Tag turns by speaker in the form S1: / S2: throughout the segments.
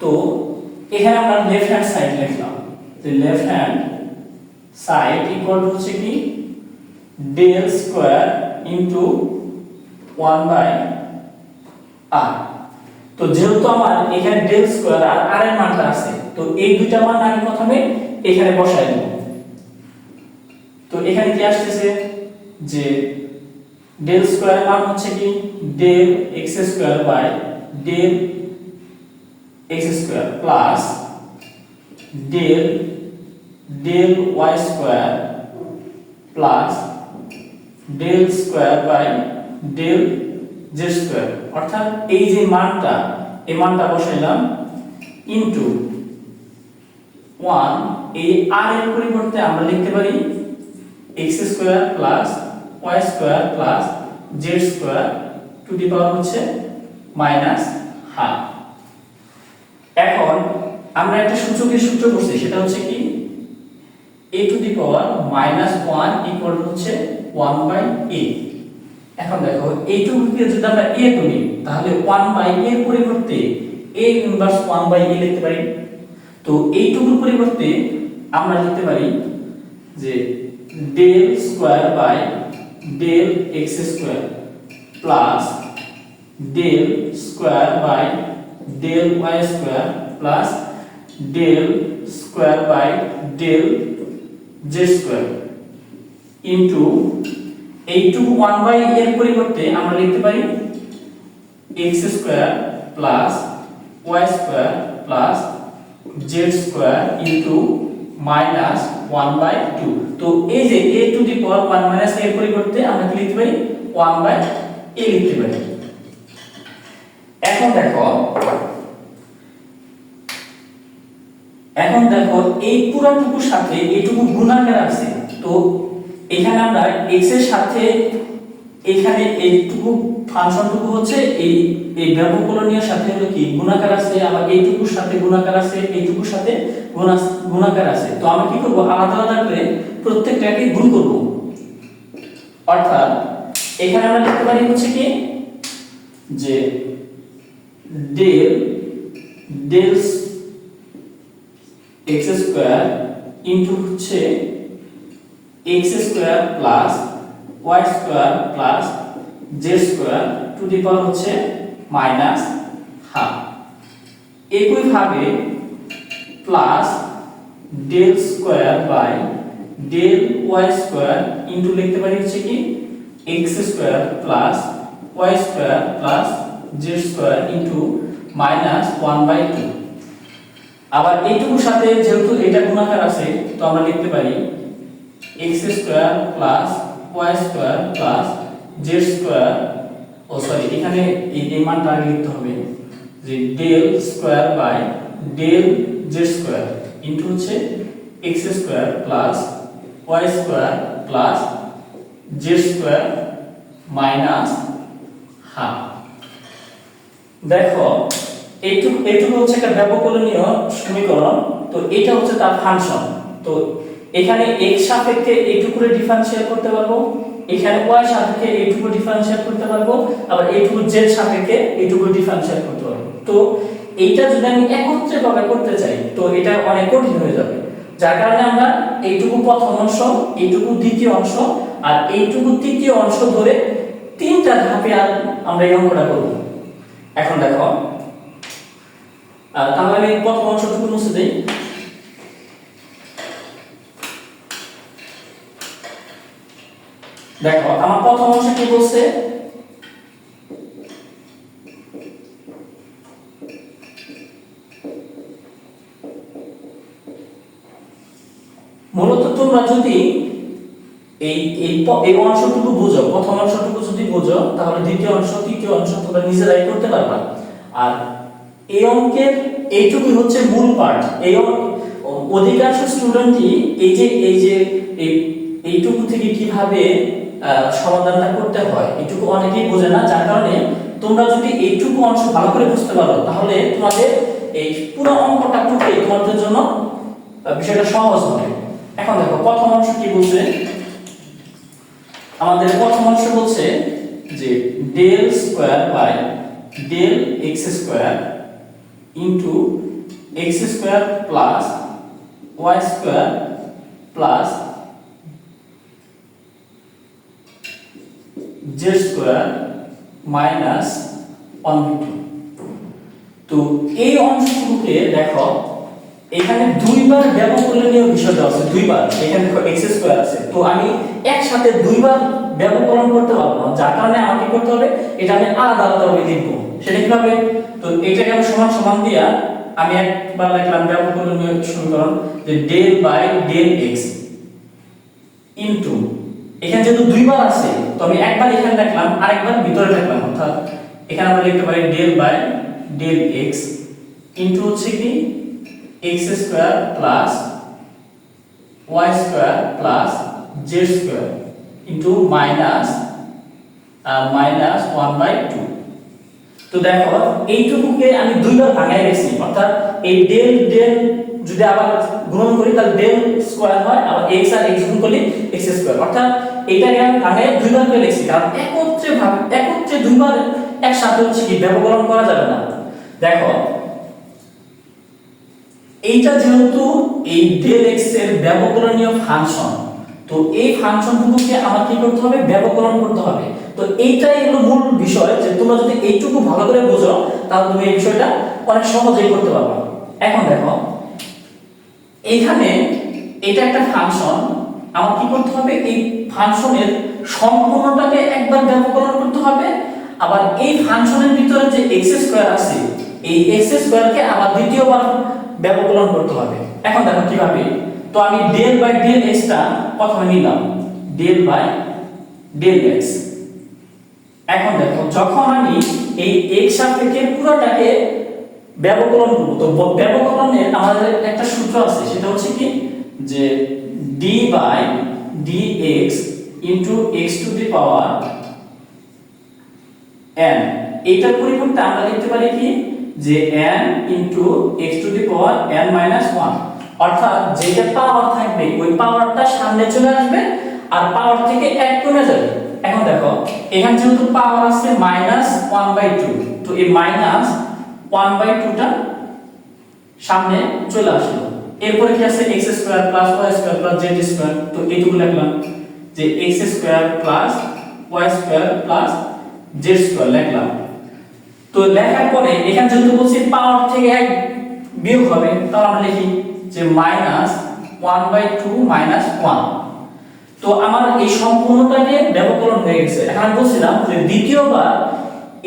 S1: তো এখানে আমরা লেফট হ্যান্ড সাইড লিখলাম। যে লেফট হ্যান্ড সাইড ইকুয়াল হচ্ছে কি? Del square into one by r তো যেহেতু আমার এখানে ডেল স্কোয়ার আর আর এর মানটা আছে, তো এই দুইটা মান আমি প্রথমে এখানে বসাই দেব। তো এখানে কি আসতেছে? যে ডেল স্কোয়ার মান হচ্ছে কি? Del x square by del x square plus del del y square plus del square by del z square অর্থাৎ এই যে মানটা, এই মানটা বসাইলাম ইনটু ওয়ান এই আর এর পরিবর্তে আমরা লিখতে পারি x square plus y square plus z square to the power হচ্ছে মাইনাস হাফ এখন আমরা একটা সূচকের সূত্র করছি, সেটা হচ্ছে কি? A to the power minus one equal হচ্ছে ওয়ান বাই এ এখন দেখো এইটুকুকে যদি আমরা a তুলি তাহলে ওয়ান বাই এর পরিবর্তে a inverse one by a লিখতে পারি। তো এইটুকুর পরিবর্তে আমরা লিখতে পারি যে del square by del x square plus del square by del y square plus del square by del z square into এইটুকু ওয়ান বাই এর পরিবর্তে আমরা লিখতে পারি x square plus y square plus z square into minus one by two তো এই যে a to the power one minus এর পরিবর্তে আমরা লিখতে পারি? ওয়ান বাই এ লিখতে পারি। এখন দেখো এখন দেখো, এই পুরাটুকুর সাথে এইটুকু গুণাকার আছে। তো এখানে আমরা x এর সাথে এখানে এইটুকু ফাংশনটুকু হচ্ছে এই এই ব্যবকলনীয় সাথে হলো কি? গুণাকার আছে, আবার এইটুকুর সাথে গুণাকার আছে, এইটুকুর সাথে গুণা- গুণাকার আছে। তো আমরা কি করব? আলাদা আলাদা করে প্রত্যেকটাকে গুণ করব। অর্থাৎ এখানে আমরা লিখতে পারি হচ্ছে কি? যে del del x square into হচ্ছে x square plus y square plus z square to the power হচ্ছে মাইনাস হাফ একইভাবে plus del square by del y square into লিখতে পারি হচ্ছে কি? X square plus y square plus z square into minus one by two আবার এইটুকুর সাথে যেহেতু এটা গুণাকার আছে, তো আমরা লিখতে পারি x square plus y square plus z square oh sorry এখানে এই মানটা আগে লিখতে হবে যে del square by del z square into হচ্ছে x square plus y square plus z square minus half দেখো, এইটুকু এইটুকু হচ্ছে একটা ব্যবকলনীয় সমীকরণ। তো এটা হচ্ছে তার ফাংশন। তো এখানে x সাপেক্ষে এইটুকুরে ডিফারেনশিয়াল করতে পারব, এখানে y সাপেক্ষে এইটুকু ডিফারেনশিয়াল করতে পারব, আবার এইটুকু z সাপেক্ষে এইটুকু ডিফারেনশিয়াল করতে পারব। তো এইটা যদি আমি একত্রে ভাবে করতে চাই, তো এটা অনেক কঠিন হয়ে যাবে। যার কারণে আমরা এইটুকু প্রথম অংশ, এইটুকু দ্বিতীয় অংশ, আর এইটুকু তৃতীয় অংশ ধরে তিনটা ধাপে আমরা এই অঙ্কটা করব। এখন দেখো তাহলে আমি প্রথম অংশটুকু মুছে দেই। দেখো, আমার প্রথম অংশ কি বলছে? মূলত তোমরা যদি এই এই এই অংশটুকু বুঝো। প্রথম অংশটুকু যদি বুঝো, তাহলে দ্বিতীয় অংশ, তৃতীয় অংশ তোমরা নিজেরাই করতে পারবা। আর এই অঙ্কের, এইটুকুই হচ্ছে মূল পার্ট এই অধিকাংশ স্টুডেন্টই এই যে এই যে, এই, এইটুকু থেকে কীভাবে সমাধানটা করতে হয়, এইটুকু অনেকেই বোঝে না। যার কারণে তোমরা যদি এইটুকু অংশ ভালো করে বুঝতে পারো, তাহলে তোমাদের এই পুরো অঙ্কটা করতে তোমাদের জন্য বিষয়টা সহজ হবে। এখন দেখো, প্রথম অংশ কি বলছে? আমাদের প্রথম অংশ বলছে যে del square by del x square into x square plus y square plus z square minus one তো এই অংশটুকুকে দেখো এখানে দুইবার ব্যবকলনীয় বিষয় দেওয়া আছে, দুইবার। এখানে এক্স স্কোয়ার আছে। তো আমি একসাথে দুইবার ব্যবকলন করতে পারব না। যার কারণে আমাকে করতে হবে? এটা আমি আলাদা ভাবে লিখব। সেটা কীভাবে? তো এটাকে আমি সমান সমান দিয়া আমি একবার লিখলাম ব্যবকলনীয় সমীকরণ যে del by del x into এখানে যেহেতু দুইবার আছে, তো আমি একবার এখানে লিখলাম, আরেকবার ভিতরে লিখলাম। অর্থাৎ এখানে আমরা লিখতে পারি del by del x into হচ্ছে কি? X square plus y square plus z square into minus minus one by two তো দেখো, এইটুকুকে আমি দুইবার ভাঙাই রেখেছি। অর্থাৎ এই ডেল ডেল যদি আবার গুণন করি, তাহলে ডেল স্কোয়ার হয়, আবার এক্স আর এক্স গুণ করলে এক্স স্কোয়ার অর্থাৎ এইটাকে আমি ভাঙাই দুইবার করে লিখছি কারণ একত্রে ভাগ, একত্রে দুইবার একসাথে হচ্ছে কি? ব্যবকলন করা যাবে না। দেখো এইটা যেহেতু এই ডেল এক্সের ব্যবকলনীয় ফাংশন তো এই ফাংশনটুকুকে আমার কি করতে হবে? ব্যবকলন করতে হবে। তো এইটাই হলো মূল বিষয় যে তোমরা যদি এইটুকু ভালো করে বোঝো, তাহলে তুমি এই বিষয়টা অনেক সহজেই করতে পারবে। এখন দেখো, এইখানে এটা একটা ফাংশন আমার কি করতে হবে? এই ফাংশনের সম্পূর্ণটাকে একবার ব্যবকলন করতে হবে। আবার এই ফাংশনের ভিতরে যে এক্স স্কয়ার আছে, এই এক্স স্কয়ারকে আবার দ্বিতীয়বার ব্যবকলন করতে হবে। এখন দেখো কীভাবে? তো আমি ডেল বাই ডেল এক্সটা প্রথমে নিলাম। ডেল বাই ডেল এক্স এখন দেখো, যখন আমি এই এক্স সাপেক্ষে পুরোটাকে ব্যবকলন করব, তো ব- ব্যবকলনের আমাদের একটা সূত্র আছে, সেটা হচ্ছে কি? যে d by d x into x to the power n এটার পরিবর্তে আমরা লিখতে পারি কি? যে n into x to the power n minus 1 অর্থাৎ যেটা পাওয়ার থাকবে, ওই পাওয়ারটা সামনে চলে আসবে আর পাওয়ার থেকে এক কমে যাবে। এখন দেখো, এখানে যেহেতু পাওয়ার আছে মাইনাস ওয়ান বাই টু তো এই মাইনাস ওয়ান বাই টুটা সামনে চলে আসলো। এরপরে কি আছে? x square plus y square plus z square তো এইটুকু লিখলাম যে x square plus y square plus z square লিখলাম। তো লেখার পরে এখানে যেহেতু বলছি পাওয়ার থেকে এক বিয়োগ হবে, তাহলে আমরা লিখি যে minus one by two minus one তো আমার এই সম্পূর্ণটাকে ব্যবকলন হয়ে গেছে। এখন আমি বলছিলাম যে দ্বিতীয়বার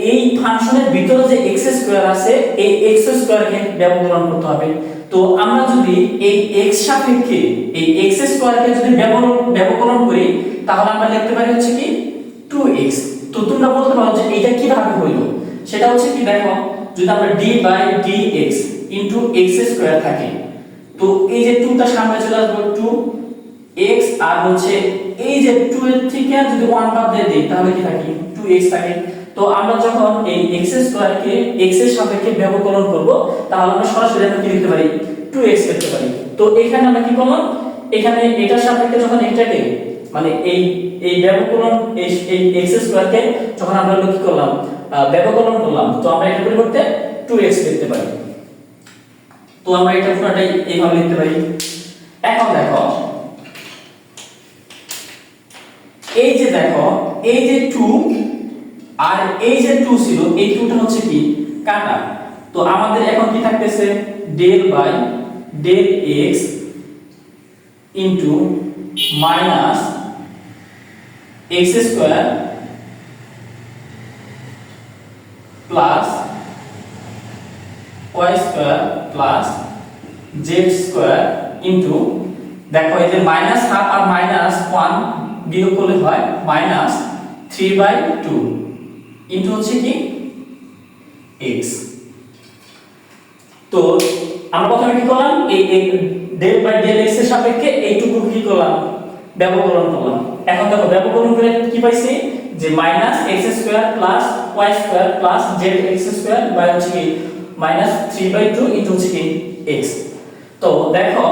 S1: এই ফাংশনের ভিতরে যে x স্কয়ার আছে, এই x স্কয়ারকে ব্যবকলন করতে হবে। তো আমরা যদি এই x সাপেক্ষে এই x স্কয়ারকে যদি ব্যবকলন করি, তাহলে আমরা লিখতে পারি হচ্ছে কি 2x তো তোমরা বলতে পারো যে এটা কীভাবে হইল? সেটা হচ্ছে কি, দেখো, যদি আমরা d by dx into x square থাকে, তো এই যে 2 টা সামনে চলে আসবে 2 x, আর হচ্ছে এই যে 2 এর থেকে যদি 1 বাদ দিয়ে দেই, তাহলে কি থাকে? 2x থাকে। তো আমরা যখন এই x স্কয়ারকে x এর সাপেক্ষে ব্যবকলন করব, তাহলে আমরা সরাসরি আমরা কি লিখতে পারি? 2x লিখতে পারি। তো এখানে আমরা কি করলাম? এখানে এটার সাপেক্ষে যখন এটাকে মানে এই এই ব্যবকলন, এই x স্কয়ারকে যখন আমরা কি করলাম? ব্যবকলন করলাম। তো আমরা এটার পরিবর্তে 2x লিখতে পারি। তো আমরা এটা পুরোটাই এইভাবে লিখতে পারি। এখন দেখো, এই যে দেখো, এই যে 2 আর এই যে 2 ছিল, এই 2টা হচ্ছে কি? কাটা। তো আমাদের এখন কি থাকতেছে? Del by del x into minus x square plus y square plus z square into দেখো এই যে মাইনাস হাফ আর মাইনাস ওয়ান বিয়োগ করলে হয় minus three by two into হচ্ছে কি? এক্স তো আমরা প্রথমে কি করলাম? এই ডেল বাই ডেল এক্সের সাপেক্ষে এইটুকু কি করলাম? ব্যবকলন করলাম। এখন দেখো ব্যবকলন করে কি পাইছি? যে minus x square plus y square plus z x square by হচ্ছে কি? Minus three by two into হচ্ছে কি এক্স তো দেখো,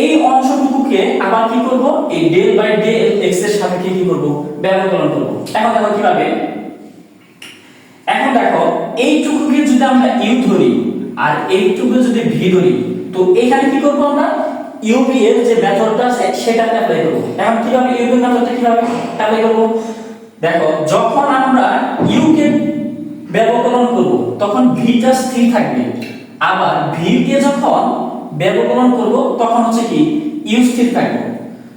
S1: এই অংশটুকুকে আবার কি করব? এই ডেল বাই ডেল এক্সের সাপেক্ষে কি করব? ব্যবকলন করব। এখন দেখো কীভাবে? এখন দেখো, এইটুকুকে যদি আমরা ইউ ধরি আর এইটুকু যদি ভি ধরি, তো এখানে কি করব আমরা? ইউভি এর যে মেথডটা সেটাকে অ্যাপ্লাই করব। এখন কীভাবে ইউভি মেথডটা কীভাবে অ্যাপ্লাই করব? দেখো, যখন আমরা ইউ কে ব্যবকলন করব, তখন ভিটা স্থির থাকবে। আবার ভি কে যখন ব্যবকলন করব, তখন হচ্ছে কি ইউ স্থির থাকবে।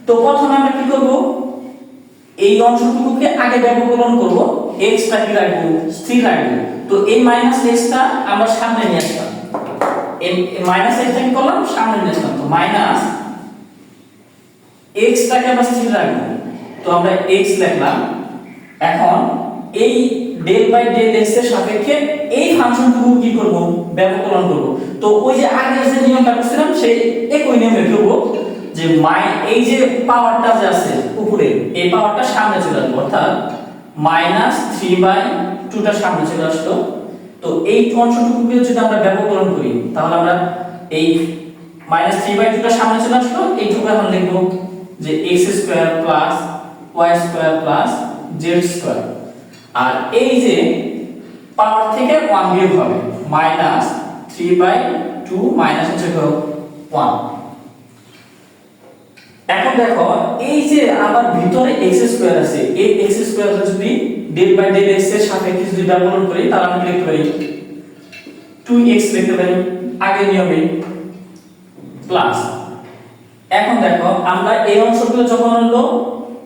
S1: তো প্রথমে আমরা কি করব? এই অংশটুকুকে আগে ব্যবকলন করব x টা কি রাখব স্থির রাখব তো এই মাইনাস x টা আমরা সামনে নিয়ে আসলাম। মাইনাস x টা কি করলাম? সামনে নিয়ে আসলাম। তো মাইনাস x টাকে আমরা স্থির রাখব। তো আমরা x লিখলাম। এখন এই ডেল বাই ডেল x এর সাপেক্ষে এই ফাংশনটুকু কি করব? ব্যবকলন করব। তো ওই যে আগে যে নিয়মটা করছিলাম, সেই একই নিয়মে করব যে মাই এই যে পাওয়ারটা যে আছে উপরে, এই পাওয়ারটা সামনে চলে আসবে অর্থাৎ মাইনাস থ্রি বাই টুটা সামনে চলে আসলো। তো এই অংশটুকুকে যদি আমরা ব্যবকলন করি, তাহলে আমরা এই মাইনাস থ্রি বাই টুটা সামনে চলে আসলো। এইটুকু এখন লিখব যে x square plus y square plus z square আর এই যে পাওয়ার থেকে ওয়ান বিয়োগ হবে minus three by two minus হচ্ছে ওয়ান এখন দেখো, এই যে আবার ভিতরে x স্কয়ার আছে, এই x স্কয়ার যদি ডেল বাই ডেল x এর সাপেক্ষে যদি ব্যবহার করি, তাহলে আমরা লিখতে পারি 2x লিখতে পারি আগের নিয়মে। প্লাস এখন দেখো, আমরা এই অংশগুলো যখন হলো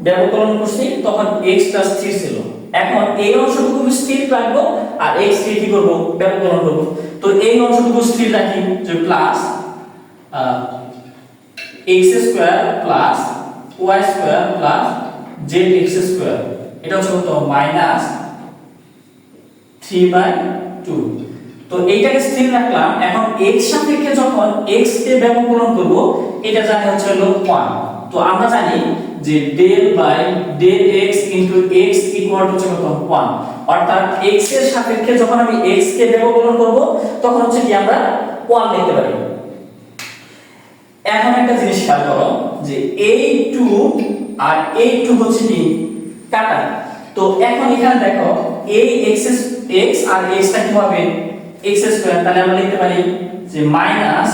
S1: ব্যবকলন করছি, তখন x টা স্থির ছিল। এখন এই অংশটুকু স্থির রাখব আর x কে কি করব? ব্যবকলন করব। তো এই অংশটুকু স্থির রাখি যে plus x square plus y square plus zx square এটা হচ্ছে কত মাইনাস 3 বাই 2 তো এইটাকে স্থির রাখলাম। এখন x সাপেক্ষে যখন x কে ব্যবকলন করব, এটা জানি হচ্ছে হলো 1 তো আমরা জানি যে del by del x into x equal to কত? 1 অর্থাৎ x এর সাপেক্ষে যখন আমি x কে ব্যবকলন করব, তখন হচ্ছে কি আমরা 1 লিখতে পারি। এখন একটা জিনিস খেয়াল করো, যে এই টু আর এই টু হচ্ছে কি কাটা। তো এখন এখানে দেখো এই এক্স এক্স আর এক্স টা কি হবে এক্স স্কয়ার তাহলে আমরা লিখতে পারি যে মাইনাস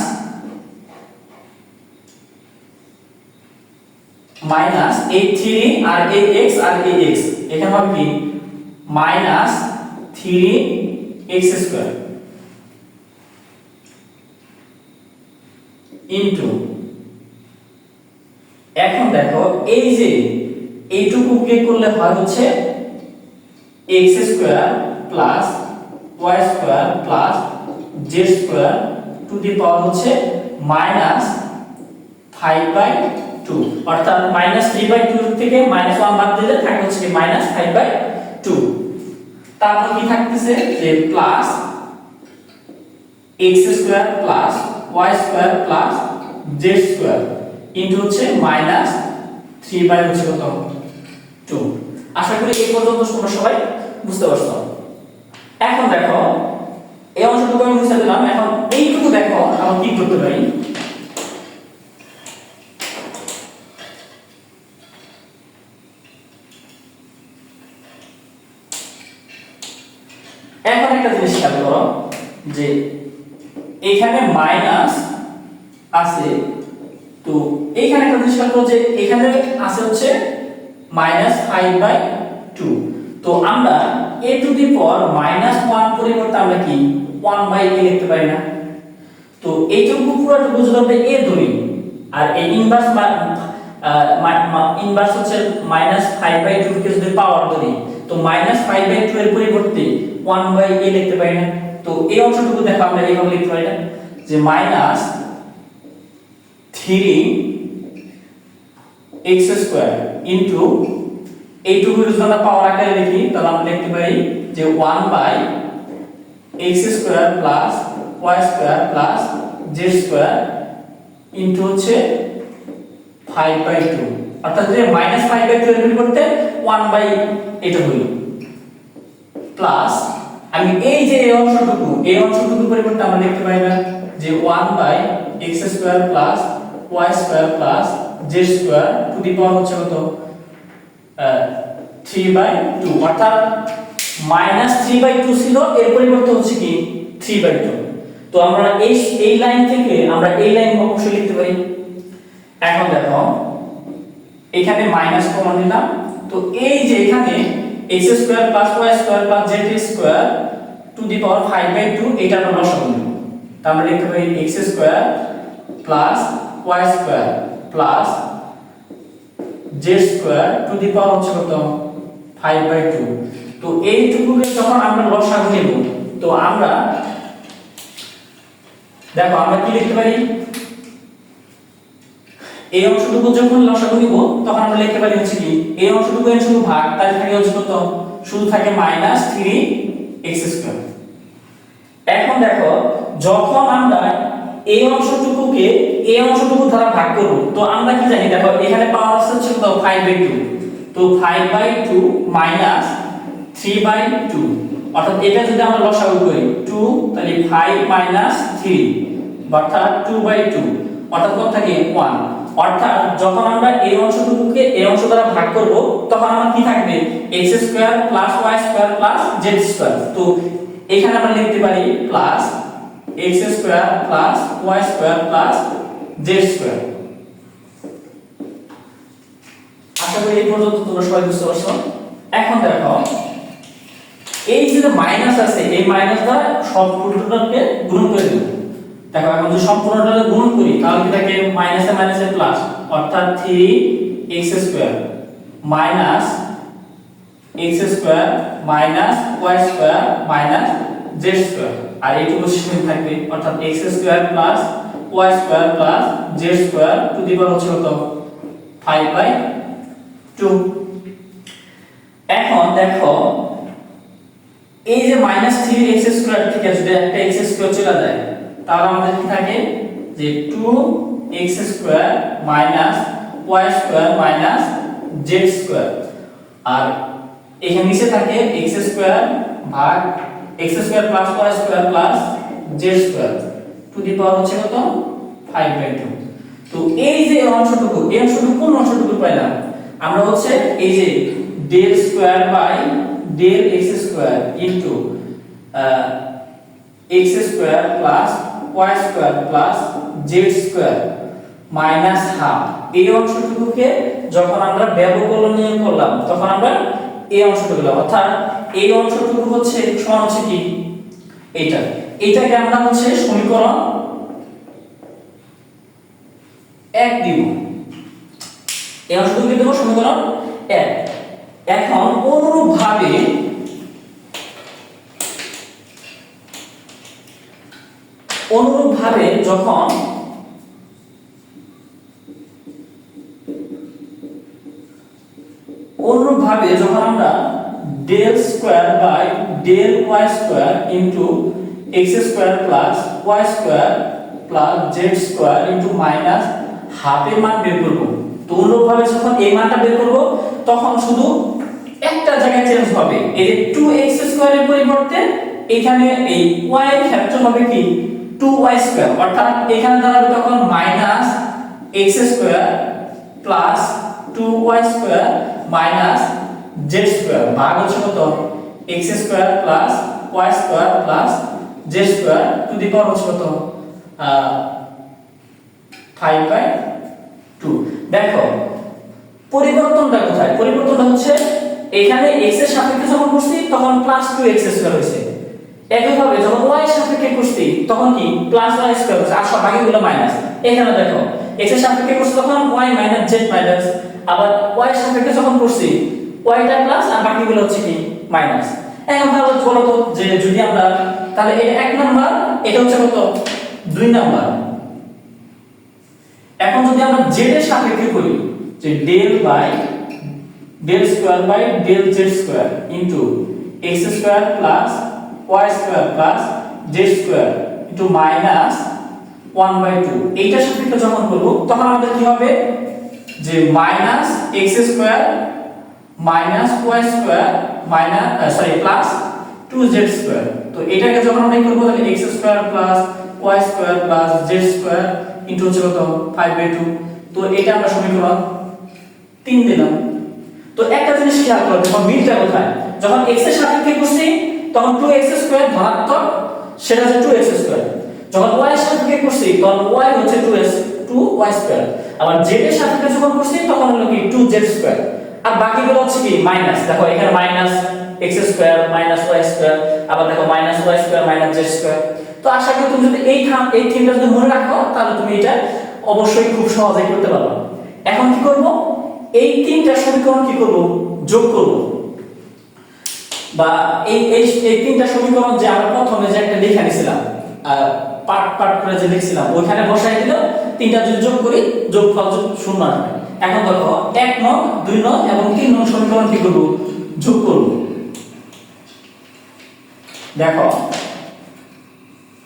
S1: মাইনাস এই থ্রি আর এই এক্স আর এই এক্স। এখানে হবে কি? Minus three x square into. এখন দেখো, এই যে এইটুকু কে করলে হয় হচ্ছে x square plus y square plus z square to the power হচ্ছে মাইনাস ফাইভ বাই অর্থাৎ মাইনাস থ্রি বাই টু থেকে মাইনাস ওয়ান বাদ দিলে থাকে হচ্ছে মাইনাস ফাইভ বাই টু তারপর কি থাকতেছে? যে plus x square plus y square plus z square into হচ্ছে মাইনাস থ্রি বাই হচ্ছে কত? টু আশা করি এই পর্যন্ত তোমরা সবাই বুঝতে পারছ। এখন দেখো, এই অংশটুকু আমি মুছে দিলাম। এখন এইটুকু দেখো, আমরা কি করতে পারি এখন একটা জিনিস খেয়াল করো যে এখানে মাইনাস আছে, তো এইখানে একটা জিনিস খেয়াল যে এখানে আছে হচ্ছে মাইনাস ফাইভ বাই টু তো আমরা a to the power minus one পরিবর্তে আমরা কি ওয়ান বাই এ লিখতে পারি না। তো এইটুকু পুরোটুকু যদি আমরা এ ধরি, আর এই ইনভার্স ইনভার্স হচ্ছে মাইনাস ফাইভ বাই টু কে যদি পাওয়ার ধরি, তো মাইনাস ফাইভ বাই টু এর পরিবর্তে ওয়ান বাই এ লিখতে পারি না। তো এই অংশটুকু দেখো আমরা এইভাবে লিখতে পারি যে minus three x square into এইটুকু যদি আমরা পাওয়ার আকারে লিখি তাহলে আমরা লিখতে পারি যে one by x square plus y square plus z square into হচ্ছে ফাইভ বাই টু অর্থাৎ যে মাইনাস ফাইভ বাই টু পরিবর্তে ওয়ান বাই এটা হইল প্লাস আমি এই যে এই অংশটুকু এই অংশটুকু পরিবর্তে আমরা লিখতে পারি না, যে one by x square plus y square plus z square to the power হচ্ছে কত? থ্রি বাই টু অর্থাৎ মাইনাস থ্রি বাই টু ছিল, এর পরিবর্তে হচ্ছে কি? থ্রি বাই টু তো আমরা এই এই লাইন থেকে আমরা এই লাইন অবশ্যই লিখতে পারি। এখন দেখো, এখানে মাইনাস কমন নিলাম, তো এই যে এখানে x square plus y square plus z square to the power 5 by 2 এটা আমরা লসাগু নেব তো আমরা লিখতে পারি x square plus y square plus z square to the power হচ্ছে কত? 5 বাই 2 তো এইটুকুকে যখন আমরা লসাগু নেব, তো আমরা, দেখো আমরা কি লিখতে পারি? এই অংশটুকু যখন লসাগু নিব, তখন আমরা লিখতে পারি হচ্ছে কি, এই অংশটুকু এর শুধু ভাগ তাই থাকে হচ্ছে কত? শুধু থাকে মাইনাস থ্রি এক্স স্কোয়ার এখন দেখো, যখন আমরা এই অংশটুকুকে, এই অংশটুকু দ্বারা ভাগ করব, তো আমরা কি জানি, দেখো, এখানে পাওয়ার আছে হচ্ছে কত? 5 বাই 2 তো 5 বাই 2 মাইনাস 3 বাই 2 অর্থাৎ এটা যদি আমরা লসাগু করি 2 তাহলে 5 মাইনাস 3 অর্থাৎ 2 বাই 2 অর্থাৎ কত থাকে? 1 অর্থাৎ যখন আমরা এই অংশটুকুকে এই অংশ দ্বারা ভাগ করব, তখন আমার কি থাকবে? x square plus y square plus z square তো এখানে আমরা লিখতে পারি plus x square plus y square plus z square আশা করি এই পর্যন্ত তোমরা সবাই বুঝতে পারছ। এখন দেখো, এই যে মাইনাস আছে, এই মাইনাস দ্বারা সম্পূর্ণটাকে গুণ করে দেব। দেখো, এখন যদি সম্পূর্ণটাকে গুণ করি, তাহলে কি থাকে? মাইনাসে মাইনাসে প্লাস অর্থাৎ 3 x square minus x square minus y square minus z square আর এইটুকু সেম থাকবে, অর্থাৎ x square plus y square plus z square to the power হচ্ছে কত? 5 বাই 2 এখন দেখো, এই যে মাইনাস থ্রি এক্স স্কোয়ার থেকে যদি একটা এক্স স্কোয়ার চলে যায় তাহলে আমাদের কি থাকে যে two x square minus y square minus z square আর এখানে নিচে থাকে এক্স স্কোয়ার ভাগ x square plus y square plus z square to the power হচ্ছে কত? ফাইভ বাই টু তো এই যে অংশটুকু, এই অংশটুকু কোন অংশটুকু পাইলাম? আমরা হচ্ছে এই যে del square by del x square into x square plus y square plus z square minus half এই অংশটুকুকে যখন আমরা ব্যবকলনীয় করলাম, তখন আমরা এই অংশটুকু পেলাম অর্থাৎ এই অংশটুকু হচ্ছে সমান হচ্ছে কি? এইটা। এটাকে আমরা হচ্ছে সমীকরণ এক দিব। এই অংশটুকুকে দেবো? সমীকরণ এক। এখন অনুরূপ ভাবে অনুরূপ ভাবে যখন অনুরূপ ভাবে যখন আমরা del square by del y square into x square plus y square plus z square into minus half হাফের মান বের করব। তো অনুরূপভাবে যখন এই মানটা বের করব, তখন শুধু একটা জায়গায় চেঞ্জ হবে। এই যে 2x স্কয়ারের পরিবর্তে এখানে এই y এর ক্ষেত্র হবে কি? 2y স্কয়ার অর্থাৎ এখানে দাঁড়াবে তখন minus x square plus 2y square minus z square ভাগ হচ্ছে কত? x square plus y square plus z square to the power হচ্ছে কত? 5 বাই 2 দেখো, পরিবর্তনটা কোথায়? পরিবর্তনটা হচ্ছে এখানে x এর সাপেক্ষে যখন করছি, তখন প্লাস 2x স্কয়ার হয়েছে। একইভাবে যখন y এর সাপেক্ষে করছি তখন কি? প্লাস y স্কয়ার হচ্ছে। আর সব বাকিগুলো মাইনাস এখানে দেখো, x এর সাপেক্ষে করছি তখন y মাইনাস z মাইনাস আবার y এর সাপেক্ষে যখন করছি y টা প্লাস আর বাকিগুলো হচ্ছে কি? মাইনাস এখন তাহলে বলো তো যে যদি আমরা, তাহলে এটা এক নাম্বার এটা হচ্ছে কত? দুই নাম্বার এখন যদি আমরা z এর সাপেক্ষে করি, যে del by del square by del z square into x square plus y square plus z square into minus one by two এইটার সাপেক্ষে যখন করব তখন আমাদের কি হবে? যে minus x square minus y square minus sorry plus two z square তো এটাকে যখন আমরা করব, তাহলে x square plus y square plus z square into হচ্ছে কত? ফাইভ বাই টু তো এটা আমরা সমীকরণ তিন দিলাম। তো একটা জিনিস খেয়াল করো যখন মিলটা কোথায়? যখন x এর সাপেক্ষে করছি তখন 2x স্কয়ার ধনাত্মক, সেটা হচ্ছে 2x স্কয়ার যখন y এর সাপেক্ষে করছি, তখন y হচ্ছে 2s 2y স্কয়ার আবার z এর সাপেক্ষে যখন করছি, তখন হলো কি 2z স্কয়ার আর বাকিগুলো হচ্ছে কি মাইনাস দেখো, এখানে minus x square minus y square আবার দেখো minus y square minus z square তো আশা করি তুমি যদি এই থাম, এই থিমটা যদি মনে রাখো, তাহলে তুমি এটা অবশ্যই খুব সহজেই করতে পারবে। এখন কি করব? এই তিনটা সমীকরণ কি করব? যোগ করব। বা এই এই এই তিনটা সমীকরণ যে আমরা প্রথমে যে একটা লিখে নিছিলাম পার্ট পার্ট করে যে লিখছিলাম, ওইখানে বসাই দিলে, তিনটা যদি যোগ করি, যোগফল যোগ শূন্য আসবে। এখন দেখো, এক নং, দুই নং এবং তিন নং সমীকরণ কি করব? যোগ করব। দেখো,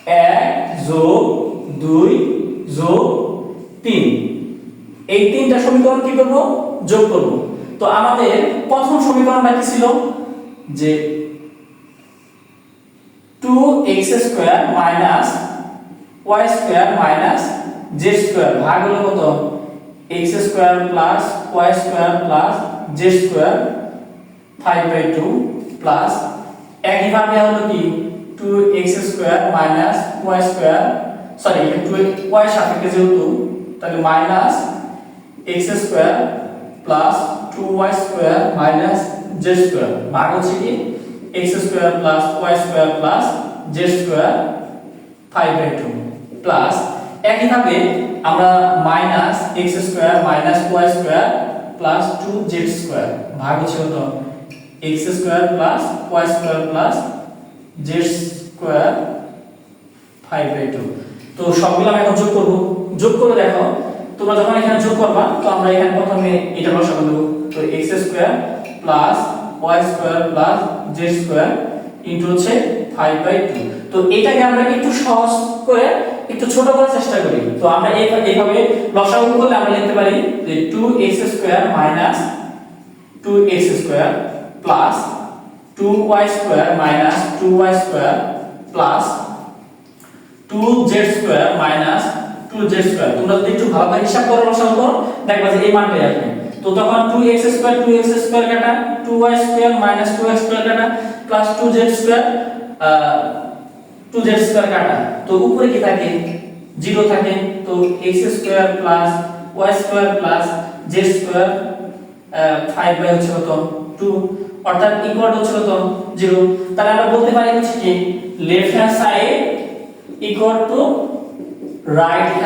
S1: এক যোগ দুই যোগ তিন। এই তিনটা সমীকরণ কি করব? যোগ করব। তো আমাদের প্রথম সমীকরণটা কি ছিল? যে 2x square minus y square minus z square ভাগ হলো কত? x square plus y square plus z square 5 by 2 plus একইভাবে হলো কি? 2x square minus y square sorry 2y সাপেক্ষে যেহেতু, তাহলে minus x square plus 2y square minus z square ভাগ হচ্ছে কি? x square plus y square plus z square 5 by 2 plus একইভাবে আমরা minus x square minus y square plus 2z square ভাগ হচ্ছে কত? x square plus y square plus z square 5 by 2 তো সবগুলো আমি এখন যোগ করব। যোগ করে দেখো, তোমরা যখন এখানে যোগ করবা, তো আমরা এখানে প্রথমে এটা বসাবো। তো x square plus y square plus z square into হচ্ছে 5 বাই 2 তো এটাকে আমরা একটু সহজ করে, একটু ছোট করার চেষ্টা করি। তো আমরা এই- এইভাবে লসাগু করলে আমরা লিখতে পারি যে 2x square minus 2x square plus 2y square minus 2y square plus 2z square minus 2z square তোমরা যদি একটু ভালো করে হিসাব করো লসাগু করো, দেখবা যে এই মানটাই আসবে। তো তখন 2x স্কয়ার 2x স্কয়ার কাটা 2y square minus 2x square কাটা plus 2z square 2z square কাটা। তো উপরে কি থাকে? 0 থাকে। তো x square plus y square plus z square 5 by হচ্ছে কত? 2 অর্থাৎ ইকুয়াল হচ্ছে কত? 0 তাহলে আমরা বলতে পারি হচ্ছে কি left hand side equal to right hand